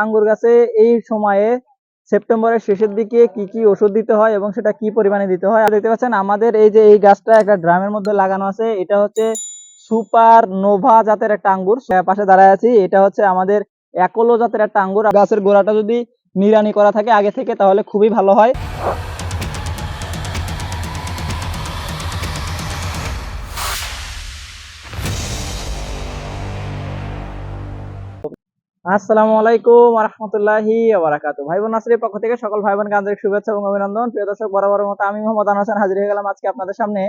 আঙ্গুর গাছে এই সময়ে সেপ্টেম্বরের শেষের দিকে কি কি ওষুধ দিতে হয় এবং সেটা কি পরিমাণে দিতে হয়? দেখতে পাচ্ছেন, আমাদের এই যে এই গাছটা একটা ড্রামের মধ্যে লাগানো আছে, এটা হচ্ছে সুপার নোভা জাতের একটা আঙ্গুর। পাশে দাঁড়ায় আছি, এটা হচ্ছে আমাদের একলো জাতের একটা আঙ্গুর। গাছের গোড়াটা যদি নিরানি করা থাকে আগে থেকে, তাহলে খুবই ভালো হয়। আসসালামু আলাইকুম রহমতুল্লাহি বারাকাতু ভাই বোন নাসরির পক্ষ থেকে সকল ভাই বোনকে আন্তরিক শুভেচ্ছা এবং অভিনন্দন। প্রিয় দর্শক বরাবরের মতো আমি মোহাম্মদ হাসান হাজির হয়ে গেলাম আজকে আপনাদের সামনে।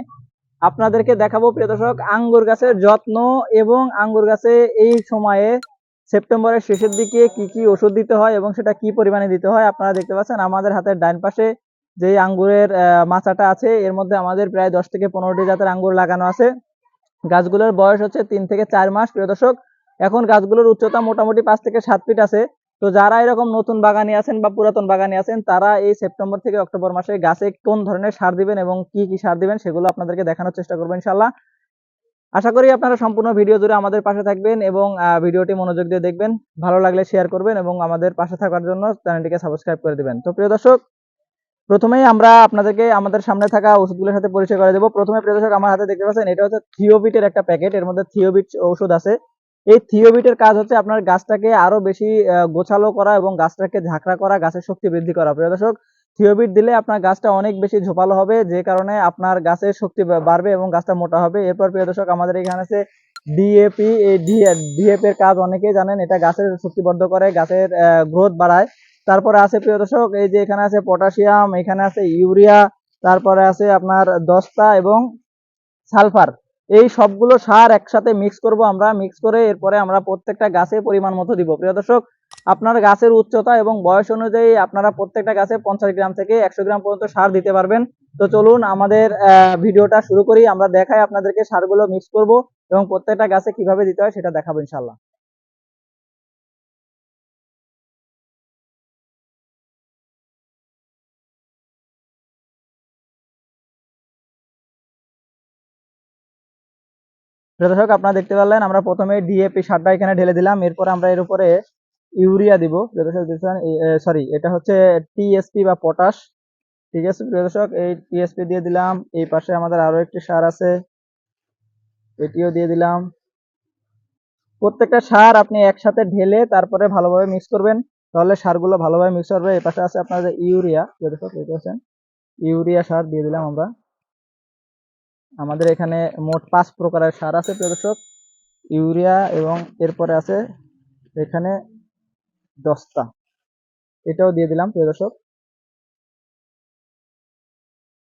আপনাদেরকে দেখাবো, প্রিয় দর্শক, আঙ্গুর গাছের যত্ন এবং আঙ্গুর গাছে এই সময়ে সেপ্টেম্বরের শেষের দিকে কি কি ওষুধ দিতে হয় এবং সেটা কি পরিমাণে দিতে হয় আপনারা দেখতে পাচ্ছেন। আমাদের হাতের ডান পাশে যে আঙ্গুরের মাচাটা আছে, এর মধ্যে আমাদের প্রায় দশ থেকে পনেরোটি জাতের আঙ্গুর লাগানো আছে। গাছগুলোর বয়স হচ্ছে তিন থেকে চার মাস, প্রিয় দর্শক। এখন গাছগুলোর উচ্চতা মোটামুটি পাঁচ থেকে সাত ফিট আছে। তো যারা এরকম নতুন বাগানি আছেন বা পুরাতন বাগানি আছেন, তারা এই সেপ্টেম্বর থেকে অক্টোবর মাসে গাছে কোন ধরনের সার দিবেন এবং কি কি সার দিবেন সেগুলো আপনাদেরকে দেখানোর চেষ্টা করব ইনশাল্লাহ আশা করি আপনারা সম্পূর্ণ ভিডিও জুড়ে আমাদের পাশে থাকবেন এবং ভিডিওটি মনোযোগ দিয়ে দেখবেন, ভালো লাগলে শেয়ার করবেন এবং আমাদের পাশে থাকার জন্য চ্যানেলটিকে সাবস্ক্রাইব করে দিবেন। তো প্রিয় দর্শক, প্রথমেই আমরা আপনাদেরকে আমাদের সামনে থাকা ওষুধগুলোর সাথে পরিচয় করে দেবো। প্রথমে প্রিয় দর্শক, আমার হাতে দেখতে পাচ্ছেন, এটা হচ্ছে থিওবিটের একটা প্যাকেট এর মধ্যে থিওবিট ওষুধ আছে। এই থিওবিটের কাজ হচ্ছে আপনার গাছটাকে আরও বেশি গোছালো করা এবং গাছটাকে ঝাঁকড়া করা, গাছের শক্তি বৃদ্ধি করা। প্রিয় দর্শক, থিওবিট দিলে আপনার গাছটা অনেক বেশি ঝোপালো হবে, যে কারণে আপনার গাছের শক্তি বাড়বে এবং গাছটা মোটা হবে। এরপর প্রিয় দর্শক, আমাদের এখানে আছে ডিএপি এই ডিএপি এর কাজ অনেকেই জানেন, এটা গাছের শক্তিবদ্ধ করে, গাছের গ্রোথ বাড়ায়। তারপরে আছে প্রিয় দর্শক, এই যে এখানে আছে পটাশিয়াম, এখানে আছে ইউরিয়া, তারপরে আছে আপনার দস্তা এবং সালফার। এই সবগুলো সার একসাথে মিক্স করব আমরা মিক্স করে এরপরে আমরা প্রত্যেকটা গাছে পরিমাণ মতো দিব। প্রিয় দর্শক, আপনার গাছের উচ্চতা এবং বয়স অনুযায়ী আপনারা প্রত্যেকটা গাছে পঞ্চাশ গ্রাম থেকে একশো গ্রাম পর্যন্ত সার দিতে পারবেন। তো চলুন আমাদের ভিডিওটা শুরু করি। আমরা দেখাই আপনাদেরকে সারগুলো মিক্স করব এবং প্রত্যেকটা গাছে কীভাবে দিতে হয় সেটা দেখাবো ইনশাল্লাহ দর্শক, আপনারা দেখতে পারলেন, আমরা প্রথমে ডিএপি সারটা এখানে ঢেলে দিলাম। এরপর আমরা এর উপরে ইউরিয়া দিব। দর্শক দেখছেন সরি এটা হচ্ছে টিএসপি বা পটাশ। ঠিক আছে দর্শক, এই টিএসপি দিয়ে দিলাম। এই পাশে আমাদের আরও একটি সার আছে, এটিও দিয়ে দিলাম। প্রত্যেকটা সার আপনি একসাথে ঢেলে তারপরে ভালোভাবে মিক্স করবেন, তাহলে সারগুলো ভালোভাবে মিক্স করবে এই পাশে আছে আপনাদের ইউরিয়া। দর্শক, দেখতে পাচ্ছেন, ইউরিয়া সার দিয়ে দিলাম আমরা। আমাদের এখানে মোট পাঁচ প্রকারের সার আছে, প্রিয় দর্শক। ইউরিয়া এবং এরপরে আছে এখানে দস্তা। এটাও দিয়ে দিলাম, প্রিয় দর্শক।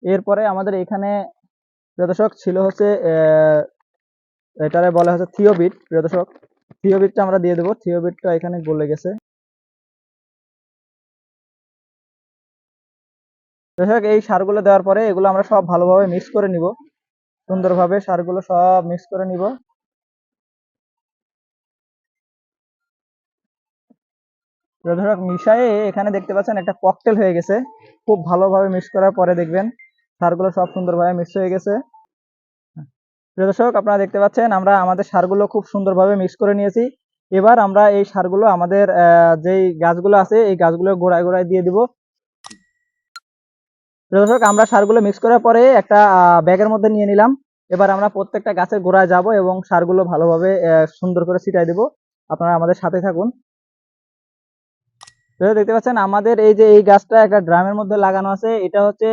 এরপরে আমাদের এখানে, প্রিয় দর্শক, ছিল হচ্ছে এটারে বলা হচ্ছে থিওবিট, প্রিয় দর্শক। থিওবিটটা আমরা দিয়ে দেবো। থিওবিটটা এখানে গলে গেছে। দর্শক, এই সারগুলো দেওয়ার পরে এগুলো আমরা সব ভালোভাবে মিক্স করে নিব। সুন্দরভাবে সারগুলো সব মিক্স করে নিব। দর্শক মিশায়ে এখানে দেখতে পাচ্ছেন একটা ককটেল হয়ে গেছে। খুব ভালোভাবে মিক্স করার পরে দেখবেন সারগুলো সব সুন্দরভাবে মিক্স হয়ে গেছে। প্রিয় দর্শক, আপনারা দেখতে পাচ্ছেন আমরা আমাদের সারগুলো খুব সুন্দরভাবে মিক্স করে নিয়েছি। এবার আমরা এই সারগুলো আমাদের যেই গাছগুলো আছে, এই গাছগুলো গোড়ায় গোড়ায় দিয়ে দিব। দর্শক আমরা সারগুলো মিক্স করার পরে একটা ব্যাগের মধ্যে নিয়ে নিলাম। এবার আমরা প্রত্যেকটা গাছের গোড়ায় যাব এবং সারগুলো ভালোভাবে সুন্দর করে ছিটাই দেব। আপনারা আমাদের সাথে থাকুন। দেখতে পাচ্ছেন, আমাদের এই যে এই গাছটা একটা ড্রামের মধ্যে লাগানো আছে। এটা হচ্ছে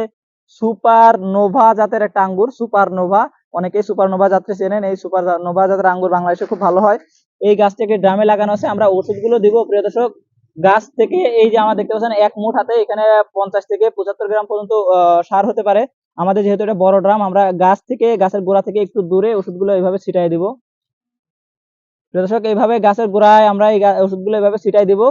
সুপার নোভা জাতের একটা আঙ্গুর সুপার নোভা অনেকেই সুপার নোভা জাতকে চেনেন। এই সুপার নোভা জাতের আঙ্গুর বাংলাদেশে খুব ভালো হয়। এই গাছটাকে ড্রামে লাগানো আছে। আমরা ওষুধগুলো দিব, প্রিয় দর্শক। গাছ থেকে এই যে আমরা দেখতে পাচ্ছেন, এক মুঠ হাতে এখানে পঞ্চাশ থেকে পঁচাত্তর গ্রাম পর্যন্ত সার হতে পারে। আমাদের যেহেতু এটা বড় ড্রাম, আমরা গাছ থেকে, গাছের গোড়া থেকে একটু দূরে ওষুধগুলো এইভাবে ছিটাই দিব। দর্শক, এইভাবে গাছের গোড়ায় আমরা এই ওষুধগুলো এইভাবে ছিটাই দিব।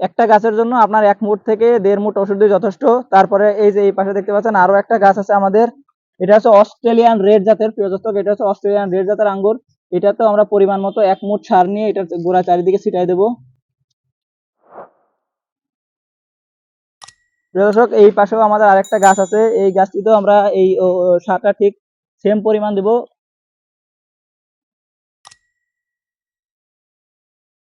একটা গাছের জন্য আপনার এক মুঠ থেকে দেড় মুঠ ওষুধ যথেষ্ট। তারপরে এই যে এই পাশে দেখতে পাচ্ছেন আরও একটা গাছ আছে আমাদের। এটা হচ্ছে অস্ট্রেলিয়ান রেড জাতের, প্রিয় দর্শক, এটা হচ্ছে অস্ট্রেলিয়ান রেড জাতের আঙ্গুর। এটা তো আমরা পরিমাণ মতো এক মুঠ সার নিয়ে এটার গোড়া চারিদিকে ছিটাই দেবো। দর্শক, এই পাশেও আমাদের আরেকটা গাছ আছে। এই গাছটিতেও আমরা এই সারটা ঠিক সেম পরিমাণ দিব।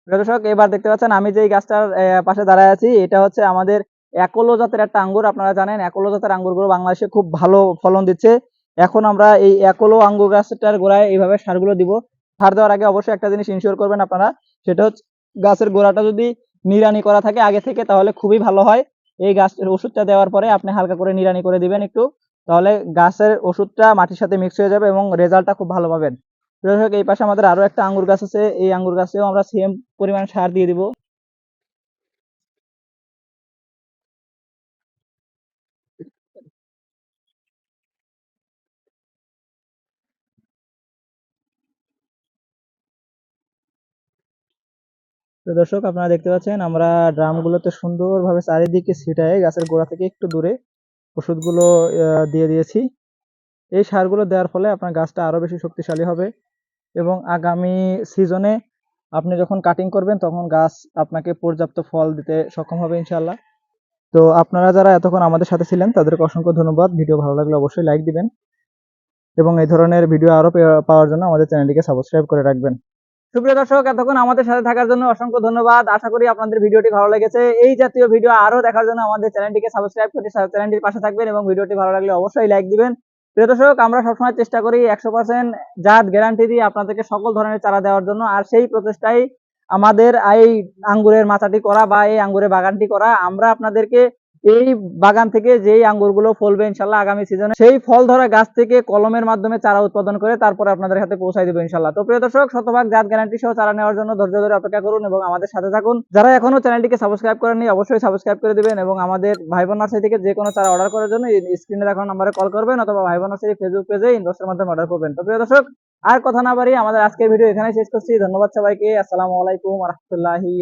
দর্শক, এবার দেখতে পাচ্ছেন আমি যে গাছটার পাশে দাঁড়ায় আছি, এটা হচ্ছে আমাদের একলো জাতের একটা আঙ্গুর। আপনারা জানেন, একলো জাতের আঙ্গুরগুলো বাংলাদেশে খুব ভালো ফলন দিচ্ছে। এখন আমরা এই একলো আঙ্গুর গাছটার গোড়ায় এইভাবে সারগুলো দিব। সার দেওয়ার আগে অবশ্যই একটা জিনিস ইনশিওর করবেন আপনারা, সেটা হচ্ছে গাছের গোড়াটা যদি নিড়ানি করা থাকে আগে থেকে, তাহলে খুবই ভালো হয়। এই গাছের ওষুধটা দেওয়ার পরে আপনি হালকা করে নিরানি করে দিবেন একটু, তাহলে গাছের ওষুধটা মাটির সাথে মিক্স হয়ে যাবে এবং রেজাল্টটা খুব ভালো পাবেন। এই পাশে আমাদের আরও একটা আঙ্গুর গাছ আছে, এই আঙ্গুর গাছেও আমরা সেম পরিমাণ সার দিয়ে দিব। তো দর্শক, আপনারা দেখতে পাচ্ছেন, আমরা ড্রামগুলোতে সুন্দরভাবে চারিদিকে ছিটায় গাছের গোড়া থেকে একটু দূরে ওষুধগুলো দিয়ে দিয়েছি। এই সারগুলো দেওয়ার ফলে আপনার গাছটা আরও বেশি শক্তিশালী হবে এবং আগামী সিজনে আপনি যখন কাটিং করবেন, তখন গাছ আপনাকে পর্যাপ্ত ফল দিতে সক্ষম হবে ইনশাল্লাহ তো আপনারা যারা এতক্ষণ আমাদের সাথে ছিলেন, তাদেরকে অসংখ্য ধন্যবাদ। ভিডিও ভালো লাগলে অবশ্যই লাইক দিবেন এবং এই ধরনের ভিডিও আরও পে- পাওয়ার জন্য আমাদের চ্যানেলটিকে সাবস্ক্রাইব করে রাখবেন। সুপ্রিয় দর্শক, এতক্ষণ আমাদের সাথে থাকার জন্য অসংখ্য ধন্যবাদ। আশা করি আপনাদের ভিডিওটি ভালো লেগেছে। এই জাতীয় ভিডিও আরও দেখার জন্য আমাদের চ্যানেলটিকে সাবস্ক্রাইব করে চ্যানেলটির পাশে থাকবেন এবং ভিডিওটি ভালো লাগলে অবশ্যই লাইক দিবেন। প্রিয় দর্শক, আমরা সবসময় চেষ্টা করি একশো পার্সেন্ট জাত গ্যারান্টি দিয়ে আপনাদেরকে সকল ধরনের চারা দেওয়ার জন্য। আর সেই প্রচেষ্টাই আমাদের এই আঙ্গুরের মাথাটি করা বা এই আঙ্গুরের বাগানটি করা, আমরা আপনাদেরকে এই বাগান থেকে যেই আঙ্গুরগুলো ফলবে ইনশাল্লাহ আগামী সিজনে সেই ফল ধরা গাছ থেকে কলমের মাধ্যমে চারা উৎপাদন করে তারপরে আপনাদের হাতে পৌঁছাই দেবো ইনশাল্লাহ। তো প্রিয় দর্শক, শতভাগ জাত গ্যারান্টি সহ চারা নেওয়ার জন্য ধৈর্য ধরে অপেক্ষা করুন এবং আমাদের সাথে থাকুন। যারা এখনও চ্যানেলটিকে সাবস্ক্রাইব করেননি, অবশ্যই সাবস্ক্রাইব করে দিবেন এবং আমাদের ভাই বোন নার্সারি থেকে যে কোনো চারা অর্ডার করার জন্য স্ক্রিনে দেখানো নাম্বারে কল করবেন অথবা ভাই বোন নার্সারি ফেসবুক পেজে ইনবক্সের মাধ্যমে অর্ডার করবেন। তো প্রিয় দর্শক, আর কথা না বাড়িয়ে আমাদের আজকের ভিডিও এখানে শেষ করছি। ধন্যবাদ সবাইকে। আসসালামু আলাইকুম রহমতুল্লাহি